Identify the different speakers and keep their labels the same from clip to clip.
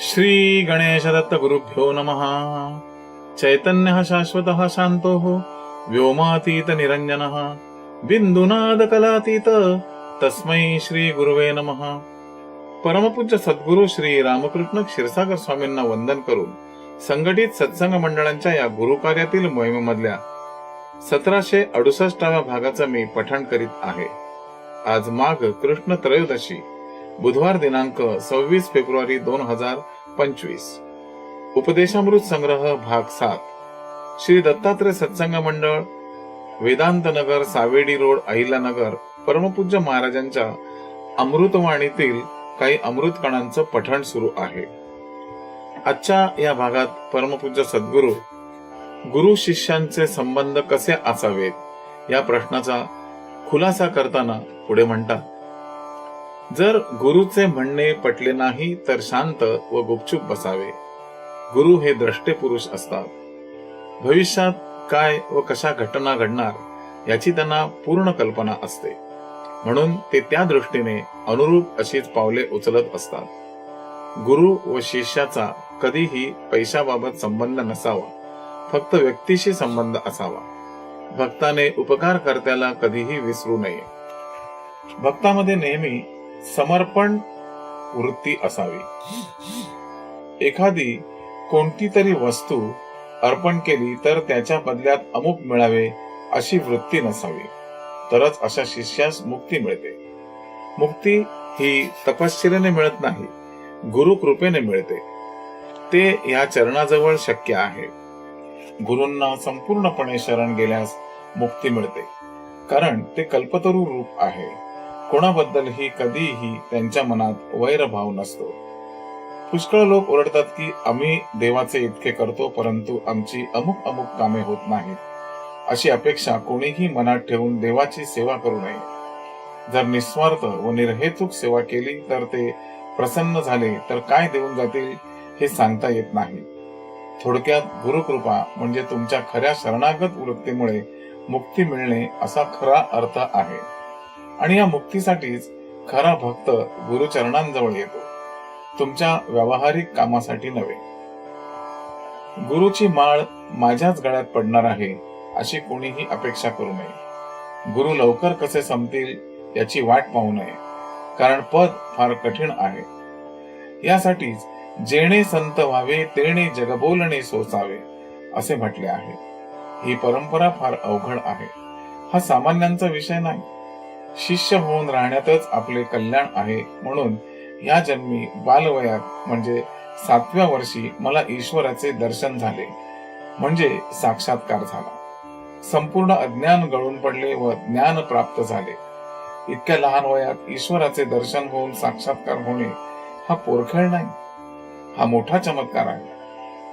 Speaker 1: श्री गणेश दत्त गुरुभ्यो नमः। चैतन्यः शाश्वतः शान्तोः व्योमातीत निरंजन बिंदुनाद कलातीत तस्मै श्री गुरुवे नमः। परमपूज्य सद्गुरु श्री रामकृष्ण क्षीरसागर स्वामींना वंदन करून संघटित सत्संग मंडळांच्या या गुरुकार्यातील मोहिमेमधल्या सतराशे अडुसष्टाव्या भागाचं मी पठण करीत आहे. आज माघ कृष्ण त्रयोदशी बुधवार दिनांक सव्वीस फेब्रुवारी दोन हजार पंचवीस. उपदेशामृत संग्रह भाग सात. श्री दत्तात्रय सत्संग मंडळ वेदांत नगर सावेडी रोड अहिल्यानगर परमपूज्य महाराजांच्या अमृतवाणीतील काही अमृत कणांचं पठण सुरू आहे. आजच्या या भागात परमपूज्य सद्गुरू गुरु शिष्यांचे संबंध कसे असावेत या प्रश्नाचा खुलासा करताना पुढे म्हणतात जर गुरुचे म्हणणे पटले नाही तर शांत व गुपचूप बसावे. गुरु हे द्रष्टे पुरुष असतात. भविष्यात काय व कशा घटना घडणार याची त्यांना पूर्ण कल्पना असते. म्हणून ते त्या दृष्टीने अनुरूप अशीच पावले उचलत असतात. गुरु व शिष्याचा कधीही पैशाबाबत संबंध नसावा. फक्त व्यक्तीशी संबंध असावा. भक्ताने उपकारकर्त्याला कधीही विसरू नये. भक्तामध्ये नेहमी समर्पण वृत्ती असावी. एखादी कोणती तरी वस्तू अर्पण केली तर त्याच्या बदल्यात अमुक मिळावे अशी वृत्ती नसावी. तरच अशा शिष्यास मुक्ती मिळते. मुक्ती ही तपश्चर्याने मिळत नाही गुरु कृपेने मिळते. ते या चरणाजवळ शक्य आहे. गुरूंना संपूर्णपणे शरण गेल्यास मुक्ती मिळते. कारण ते कल्पतरू रूप आहे. कोणाबद्दलही कधीही त्यांच्या मनात वैरभाव नसतो. पुष्कळ लोक ओरडतात की आम्ही देवाचे इतके करतो परंतु आमची अमुक अमुक कामे होत नाहीत. अशी अपेक्षा कोणीही मनात ठेवून देवाची सेवा करू नये. जर निस्वार्थ व निर्हेतुक सेवा केली तर ते प्रसन्न झाले तर काय देऊन जातील हे सांगता येत नाही. थोडक्यात गुरुकृपा म्हणजे तुमच्या खऱ्या शरणागत वृत्तीमुळे मुक्ती मिळणे असा खरा अर्थ आहे. आणि या मुक्तीसाठीच खरा भक्त गुरुचरणांजवळ येतो. तुमच्या व्यावहारिक कामासाठी नव्हे. गुरुची माळ माझ्याच गळ्यात पडणार आहे अशी कोणीही अपेक्षा करू नये. गुरु लवकर कसे संपतील याची वाट पाहू नये. कारण पद फार कठीण आहे. यासाठीच जेणे संत व्हावे तेणे जगबोलणे सोसावे असे म्हटले आहे. ही परंपरा फार अवघड आहे. हा सामान्यांचा विषय नाही. शिष्य होऊन राहण्यातच आपले कल्याण आहे. म्हणून या जन्मी बालवयात म्हणजे सातव्या वर्षी मला ईश्वराचे दर्शन झाले. म्हणजे साक्षात्कार झाला. संपूर्ण अज्ञान गळून पडले व ज्ञान प्राप्त झाले. इतक्या लहान वयात ईश्वराचे दर्शन होऊन साक्षात्कार होणे हा पोरखेळ नाही. हा मोठा चमत्कार आहे.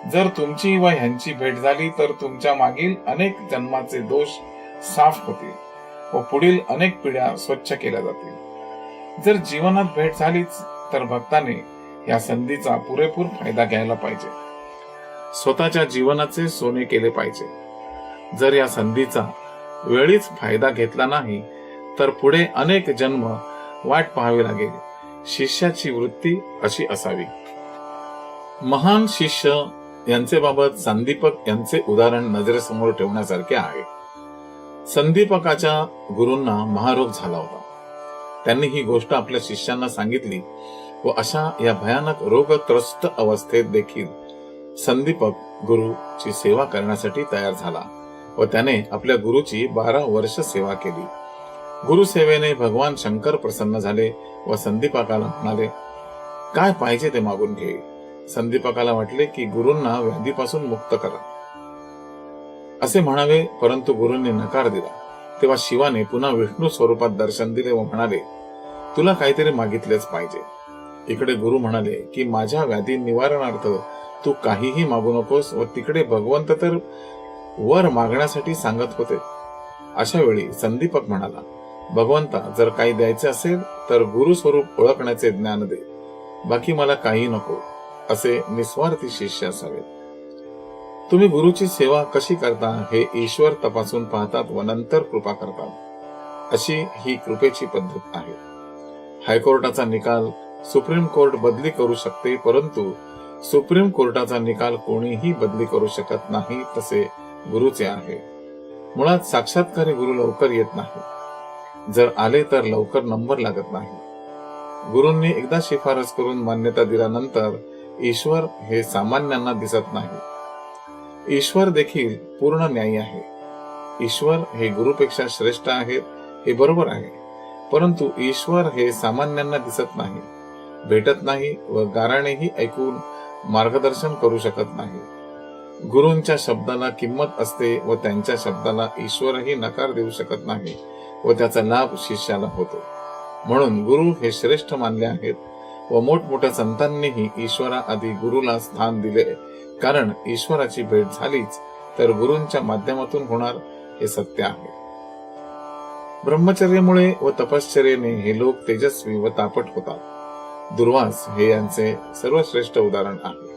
Speaker 1: जर तुमची व ह्यांची भेट झाली तर तुमच्या मागील अनेक जन्माचे दोष साफ होतील. व पुढील अनेक पिढ्या स्वच्छ केल्या जातील. जर जीवनात भेट झालीच तर भक्ताने या संधीचा पुरेपूर फायदा घ्यायला पाहिजे. स्वतःच्या जीवनाचे सोने केले पाहिजे. जर या संधीचा वेळीच फायदा घेतला नाही तर पुढे अनेक जन्म वाट पाहावी लागेल. शिष्याची वृत्ती अशी असावी. महान शिष्य यांचे बाबत संदीपक यांचे उदाहरण नजरेसमोर ठेवण्यासारखे आहे. संदीपकाच्या गुरूंना महारोग झाला होता. त्यांनी ही गोष्ट आपल्या शिष्यांना सांगितली व अशा या भयानक रोगत्रस्त अवस्थेत देखील संदीपक गुरुची सेवा करण्यासाठी तयार झाला व त्याने आपल्या गुरुची बारा वर्ष सेवा केली. गुरुसेवेने भगवान शंकर प्रसन्न झाले व संदीपकाला म्हणाले काय पाहिजे ते मागून घे. संदीपकाला वाटले की गुरूंना व्याधीपासून मुक्त करा. असे म्हणावे परंतु गुरूंनी नकार दिला. तेव्हा शिवाने पुन्हा विष्णू स्वरूपात दर्शन दिले व म्हणाले तुला काहीतरी मागितलेच पाहिजे. इकडे गुरु म्हणाले की माझ्या व्याधी निवारणार्थ तू काहीही मागू नकोस व तिकडे भगवंत तर वर मागण्यासाठी सांगत होते. अशा वेळी संदीपक म्हणाला भगवंता जर काही द्यायचे असेल तर गुरु स्वरूप ओळखण्याचे ज्ञान दे. बाकी मला काही नको. असे निस्वार्थी शिष्य असावेत. तुम्ही गुरुची सेवा कशी करता हे ईश्वर तपासून पाहतात व नंतर कृपा करतात. अशी ही कृपेची पद्धत आहे. हायकोर्टाचा निकाल सुप्रीम कोर्ट बदली करू शकते परंतु सुप्रीम कोर्टाचा निकाल कोणीही बदली करू शकत नाही तसे गुरुचे आहे. मुळात साक्षात्कारी गुरु लवकर येत नाही. जर आले तर लवकर नंबर लागत नाही. गुरूंनी एकदा शिफारस करून मान्यता दिल्यानंतर ईश्वर हे सामान्यांना दिसत नाही. ईश्वर देखील पूर्ण न्यायी आहे. ईश्वर हे गुरुपेक्षा श्रेष्ठ आहेत हे बरोबर आहे. परंतु ईश्वर हे सामान्यांना दिसत नाही. भेटत नाही व गाराणेही ऐकून मार्गदर्शन करू शकत नाही. गुरूंच्या शब्दाला किंमत असते व त्यांच्या शब्दाला ईश्वरही नकार देऊ शकत नाही व त्याचा लाभ शिष्याला होतो. म्हणून गुरु हे श्रेष्ठ मानले आहेत. व मोठमोठ्या संतांनीही ईश्वरा आधी गुरुला स्थान दिले. कारण ईश्वराची भेट झालीच तर गुरूंच्या माध्यमातून होणार हे सत्य आहे. ब्रह्मचर्यामुळे व तपश्चर्याने हे लोक तेजस्वी व तापट होतात. दुर्वास हे यांचे सर्वश्रेष्ठ उदाहरण आहे.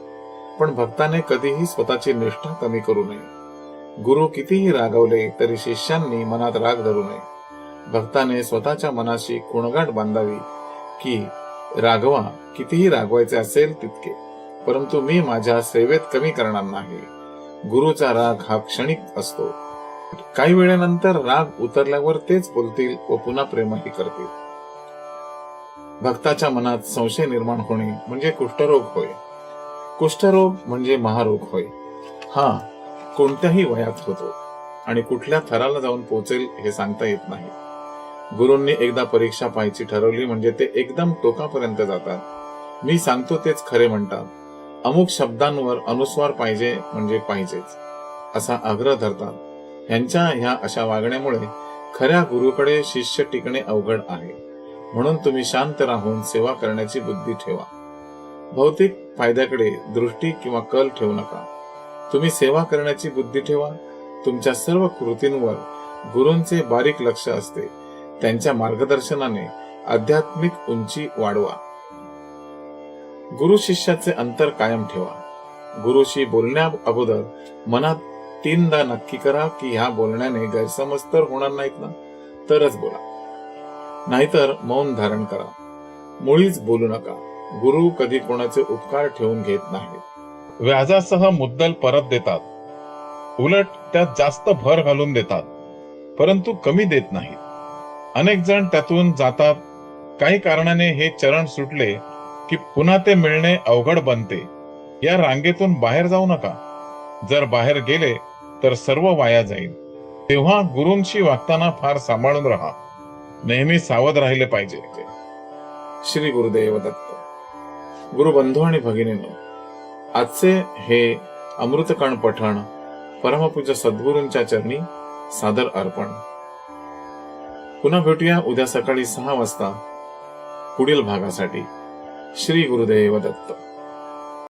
Speaker 1: पण भक्ताने कधीही स्वतःची निष्ठा कमी करू नये. गुरु कितीही रागवले तरी शिष्यांनी मनात राग धरू नये. भक्ताने स्वतःच्या मनाशी कुणगाट बांधावी की रागवा. कितीही रागवायचे असेल तितके. परंतु मी माझ्या सेवेत कमी करणार नाही. गुरुचा राग हा क्षणिक असतो. काही वेळेनंतर राग उतरल्यावर तेच बोलतील व पुन्हा प्रेमही करतील. भक्ताच्या मनात संशय निर्माण होणे म्हणजे कुष्ठरोग होय. कुष्ठरोग म्हणजे महारोग होय. हा कोणत्याही वयात होतो आणि कुठल्या थराला जाऊन पोहोचेल हे सांगता येत नाही. गुरूंनी एकदा परीक्षा पाहायची ठरवली म्हणजे ते एकदम टोकापर्यंत जातात. मी सांगतो तेच खरे म्हणतात. अमुक शब्दांवर अनुस्वार पाहिजे म्हणजे पाहिजेच असा आग्रह धरतात. यांच्या ह्या अशा वागण्यामुळे खऱ्या गुरुकडे शिष्य टिकणे अवघड आहे. म्हणून तुम्ही शांत राहून सेवा करण्याची बुद्धी ठेवा. भौतिक फायद्याकडे दृष्टी किंवा कल ठेवू नका. तुम्ही सेवा करण्याची बुद्धी ठेवा. तुमच्या सर्व कृतींवर गुरूंचे बारीक लक्ष असते. त्यांच्या मार्गदर्शनाने आध्यात्मिक उंची वाढवा. गुरु शिष्याचे अंतर कायम ठेवा. गुरुशी बोलण्या अगोदर मनात तीनदा नक्की करा की ह्या बोलण्याने गैरसमज तर होणार नाहीत ना? तरच बोला. नाहीतर मौन धारण करा. मुळीच बोलू नका. गुरु कधी कोणाचे उपकार ठेवून घेत नाहीत. व्याजासह मुद्दल परत देतात. उलट त्यात जास्त भर घालून देतात. परंतु कमी देत नाहीत. अनेक जण त्यातून जातात. काही कारणाने हे चरण सुटले की पुन्हा ते मिळणे अवघड बनते. या रांगेतून बाहेर जाऊ नका. जर बाहेर गेले तर सर्व वाया जाईल. तेव्हा गुरूंशी वागताना फार सांभाळून राहा. नेहमी सावध राहिले पाहिजे. श्री गुरुदेव दत्त गुरुबंधू आणि भगिनीनो आजचे हे अमृतकण पठण परमपूज्य सद्गुरूंच्या चरणी सादर अर्पण. पुन्हा भेटूया उद्या सकाळी सहा वाजता पुढील भागासाठी. श्री गुरुदेव दत्त.